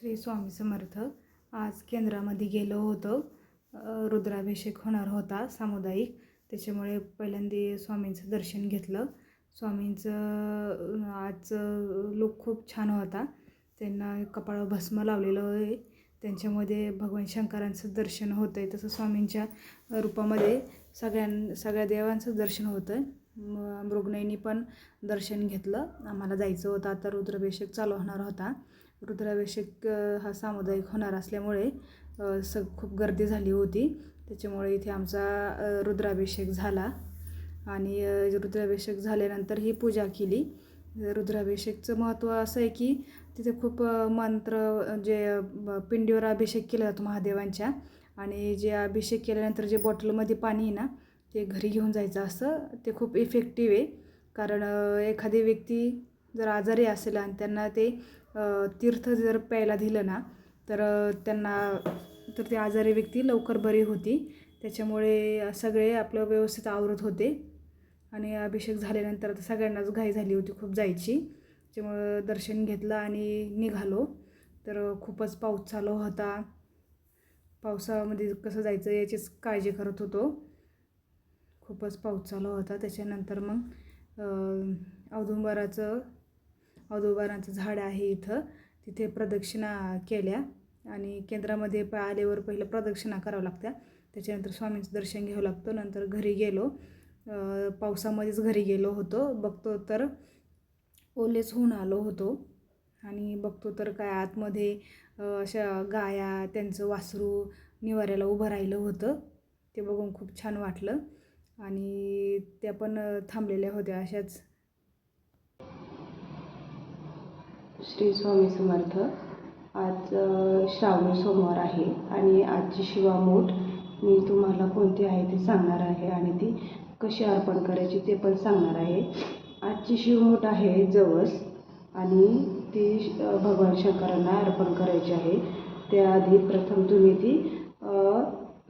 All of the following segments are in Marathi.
श्री स्वामी समर्थ. आज केंद्रामध्ये गेलो होतो. रुद्राभिषेक होणार होता सामुदायिक. त्याच्यामुळे पहिल्यांदा स्वामींचं दर्शन घेतलं. स्वामींचं आज लुक खूप छान होता. त्यांना कपाळावर भस्म लावलेलं आहे. त्यांच्यामध्ये भगवान शंकरांचं दर्शन होतं आहे तसं स्वामींच्या रूपामध्ये सगळ्यां सगळ्या देवांचं दर्शन होतं आहे मृगनयनी पण दर्शन घेतलं. आम्हाला जायचं होतं. आता रुद्राभिषेक चालू होणार होता. रुद्राभिषेक हा सामुदायिक होणार असल्यामुळे स खूप गर्दी झाली होती. त्याच्यामुळे इथे आमचा रुद्राभिषेक झाला. आणि रुद्राभिषेक झाल्यानंतर ही पूजा केली. रुद्राभिषेकचं महत्त्व असं आहे की तिथे खूप मंत्र जे पिंडीवर अभिषेक केला जातो महादेवांच्या. आणि जे अभिषेक केल्यानंतर जे बॉटलमध्ये पाणी आहे ना ते घरी घेऊन जायचं असं ते खूप इफेक्टिव्ह आहे. कारण एखादी व्यक्ती जर आजारी असेल आणि त्यांना ते तीर्थ जर प्यायला दिलं ना तर त्यांना तर ती आजारी व्यक्ती लवकर बरी होती. त्याच्यामुळे सगळे आपलं व्यवस्थित आवरत होते. आणि अभिषेक झाल्यानंतर आता सगळ्यांनाच घाई झाली होती खूप जायची. त्याच्यामुळं दर्शन घेतलं आणि निघालो. तर खूपच पाऊस चालू होता. पावसामध्ये कसं जायचं याचीच काळजी करत होतो. खूपच पाऊस चालू होता. त्याच्यानंतर मग औदुंबराचं औदोबारांचं झाड आहे इथं. तिथे प्रदक्षिणा केल्या आणि केंद्रामध्ये प आल्यावर पहिलं प्रदक्षिणा करावं लागत्या. त्याच्यानंतर स्वामींचं दर्शन घ्यावं लागतं. नंतर घरी गेलो. पावसामध्येच घरी गेलो होतो. बघतो तर ओलेच होऊन आलो होतो. आणि बघतो तर काय आतमध्ये अशा गाया त्यांचं वासरू निवाऱ्याला उभं राहिलं होतं. ते बघून खूप छान वाटलं. आणि त्या पण थांबलेल्या होत्या अशाच श्री स्वामी समर्थ. आज श्रावण श्रावणी सोमवार आहे आणि आजची शिवामूठ मी तुम्हाला कोणती आहे ते सांगणार आहे आणि ती कशी अर्पण करायची ते पण सांगणार आहे. आजची शिवमूठ आहे जवस आणि ती भगवान शंकरांना अर्पण करायची आहे. त्याआधी प्रथम तुम्ही ती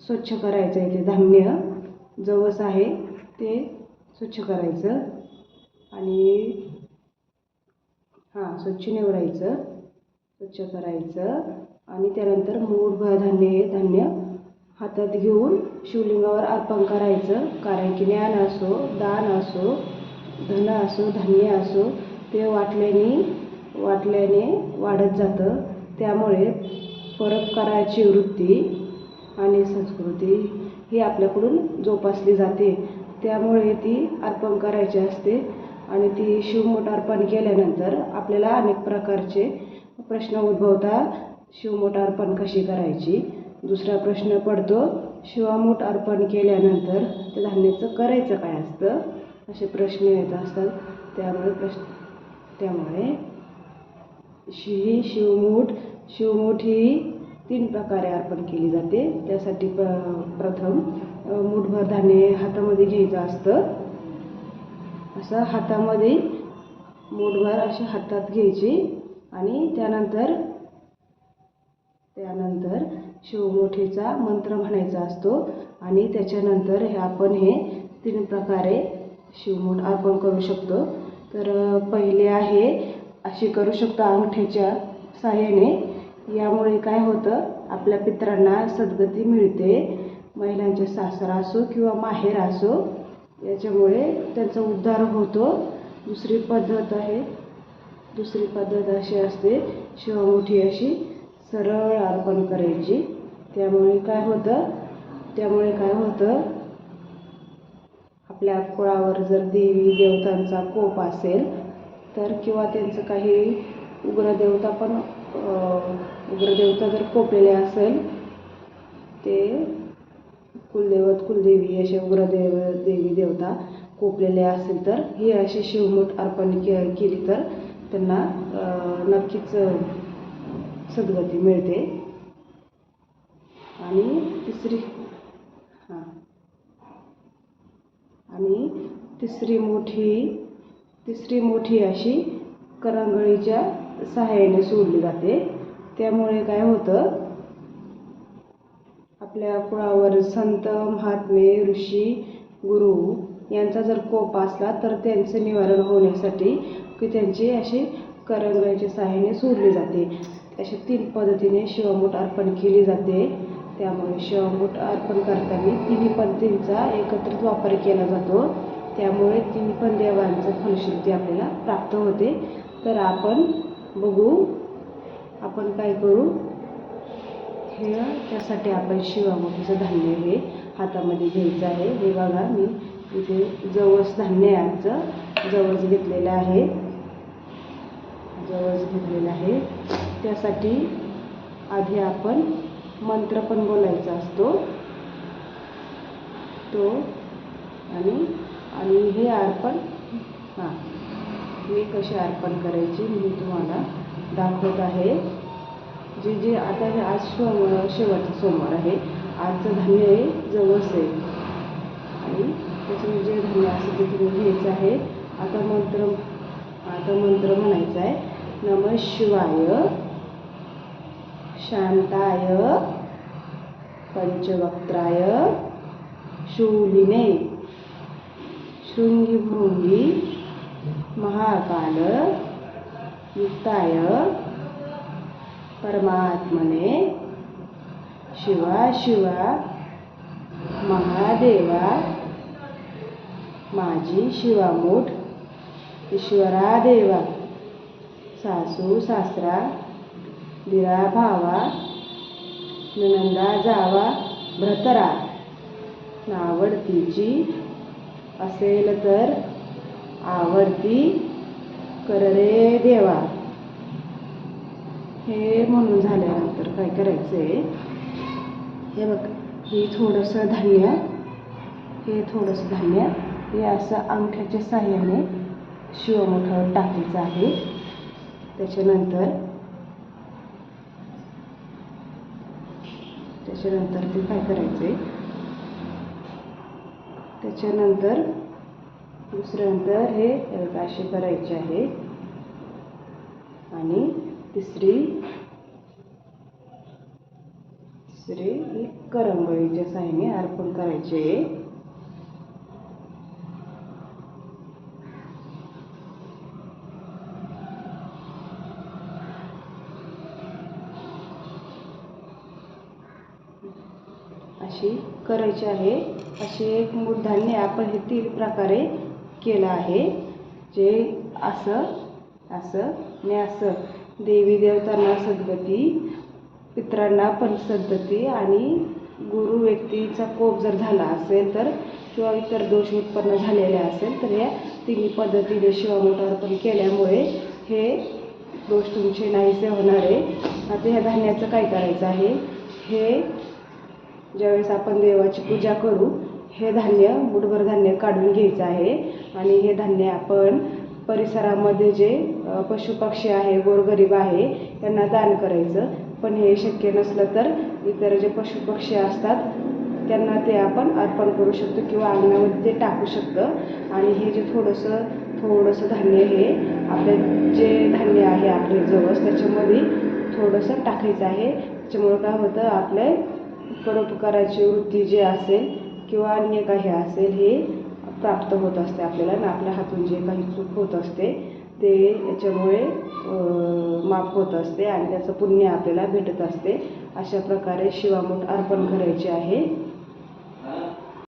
स्वच्छ करायचं आहे ते धान्य. जवस आहे ते स्वच्छ करायचं आणि हां स्वच्छ निवडायचं स्वच्छ करायचं आणि त्यानंतर मूठभर धान्य हे धान्य हातात घेऊन शिवलिंगावर अर्पण करायचं. कारण की ज्ञान असो दान असो धन असो धान्य असो ते वाटल्याने वाटल्याने वाढत जातं. त्यामुळे परोपकाराची वृत्ती आणि संस्कृती ही आपल्याकडून जोपासली जाते. त्यामुळे ती अर्पण करायची असते. आणि ती शिवमूठ अर्पण केल्यानंतर आपल्याला अनेक प्रकारचे प्रश्न उद्भवतात. शिवमूठ अर्पण कशी करायची? दुसरा प्रश्न पडतो शिवामूठ अर्पण केल्यानंतर त्या धान्याचं करायचं काय असतं? असे प्रश्न येत असतात. त्यामुळे प्रश्न त्यामुळे शि ही शिवमूठ शिवमूठ ही तीन प्रकारे अर्पण केली जाते. त्यासाठी प प्रथम मूठभर धान्य हातामध्ये घ्यायचं असतं. असं हातामध्ये मूठभर अशी हातात घ्यायची आणि त्यानंतर त्यानंतर शिवमोठेचा मंत्र म्हणायचा असतो आणि त्याच्यानंतर हे आपण हे तीन प्रकारे शिवमोठ अर्पण करू शकतो. तर पहिले आहे अशी करू शकतो अंगठ्याच्या साह्याने. यामुळे काय होतं? आपल्या पित्रांना सद्गती मिळते. महिलांचे सासरा असो किंवा माहेर असो याच्यामुळे त्यांचा उद्धार होतो. दुसरी पद्धत आहे. दुसरी पद्धत अशी असते शिवमुठी अशी सरळ अर्पण करायची. त्यामुळे काय होतं? त्यामुळे काय होतं? आपल्या कुळावर जर देवी देवतांचा कोप असेल तर किंवा त्यांचं काही उग्रदेवता पण उग्रदेवता जर कोपलेले असेल ते कुलदैवत कुलदेवी असे उग्रदेव देवी देवता कोपलेले असेल तर ही अशी शिवमूठ अर्पण के केली तर त्यांना नक्कीच सद्गती मिळते. आणि तिसरी हां. आणि तिसरी मोठी तिसरी मोठी अशी करंगळीच्या सहाय्याने सोडली जाते. त्यामुळे काय होतं आपल्या कुळावर संत महात्मे ऋषी गुरु यांचा जर कोप असला तर त्यांचे निवारण होण्यासाठी की त्यांची अशी करंगळ्याच्या साह्याने सोडली जाते. अशा तीन पद्धतीने शिवमूठ अर्पण केली जाते. त्यामुळे शिवमूठ अर्पण करताना तिन्ही पद्धतींचा एकत्रित वापर केला जातो. त्यामुळे तिन्ही पण देवांचं फलश्रुती आपल्याला प्राप्त होते. तर आपण बघू आपण काय करू? त्यासाठी आपण शिवामुखीचं धान्य हे हातामध्ये घ्यायचं आहे. हे बघा मी इथे जवस धान्य आहे आमचं. जवस घेतलेलं आहे. जवस घेतलेलं आहे. त्यासाठी आधी आपण मंत्र पण बोलायचा असतो. तो आणि आणि हे अर्पण. हां. हे कसे अर्पण करायची मी तुम्हाला दाखवत आहे. जे जे आता हे आज शो शेवटचा सोमवार आहे. आजचं धान्य आहे जवस आहे आणि त्याच्यामध्ये जे धान्य असेल ते तुम्ही घ्यायचं आहे आता मंत्र आता मंत्र म्हणायचा आहे. नम शिवाय शांताय पंचवक्त्राय शूलिने शृंगीभृंगी महाकाल युक्ताय परमात्मने शिवा शिवा महादेवा माझी शिवामूठ ईश्वरा देवा सासू सासरा दिरा भावा ननंदा जावा भ्रतरा नावडतीची असेल तर आवडती कर रे देवा. हे म्हणून झाल्यानंतर काय करायचं आहे हे बघ हे थोडंसं धान्य हे थोडंसं धान्य हे असं अंगठ्याच्या साह्याने शिवमुठावर टाकायचं आहे. त्याच्यानंतर त्याच्यानंतर ते काय करायचं आहे त्याच्यानंतर दुसऱ्यानंतर हे असे करायचे आहे. आणि तिसरी तिसरी ही करंगळीच्या साह्याने अर्पण करायचे अशी करायची आहे. असे एक मूठ आपण हे तीन प्रकारे केलं आहे. जे असं असं आणि असं. देवी देवतांना सद्गती पित्रांना पण सद्गती आणि गुरु व्यक्तीचा कोप जर झाला असेल तर किंवा इतर दोष उत्पन्न झालेले असेल तर या तिन्ही पद्धतीने शिवामोठ अर्पण केल्यामुळे हे दोष तुमचे नाहीसे होणार. आहे आता ह्या धान्याचं काय करायचं आहे? हे ज्यावेळेस आपण देवाची पूजा करू हे धान्य मुठभर धान्य काढून घ्यायचं आहे. आणि हे धान्य आपण परिसरामध्ये जे पशुपक्षी आहे गोरगरीब आहे त्यांना दान करायचं. पण हे शक्य नसलं तर इतर जे पशुपक्षी असतात त्यांना ते आपण अर्पण करू शकतो किंवा अंगणामध्ये ते टाकू शकतं. आणि हे जे थोडंसं थोडंसं धान्य हे आपले जे धान्य आहे आपले जवळ त्याच्यामध्ये थोडंसं टाकायचं आहे. त्याच्यामुळं काय होतं आपले परोपकाराची वृत्ती जी असेल किंवा अन्य काही असेल हे प्राप्त होत असते आपल्याला आणि आपल्या हातून जे काही चूक होत असते ते याच्यामुळे माफ होत असते आणि त्याचं पुण्य आपल्याला भेटत असते. अशा प्रकारे शिवामूठ अर्पण करायचे आहे.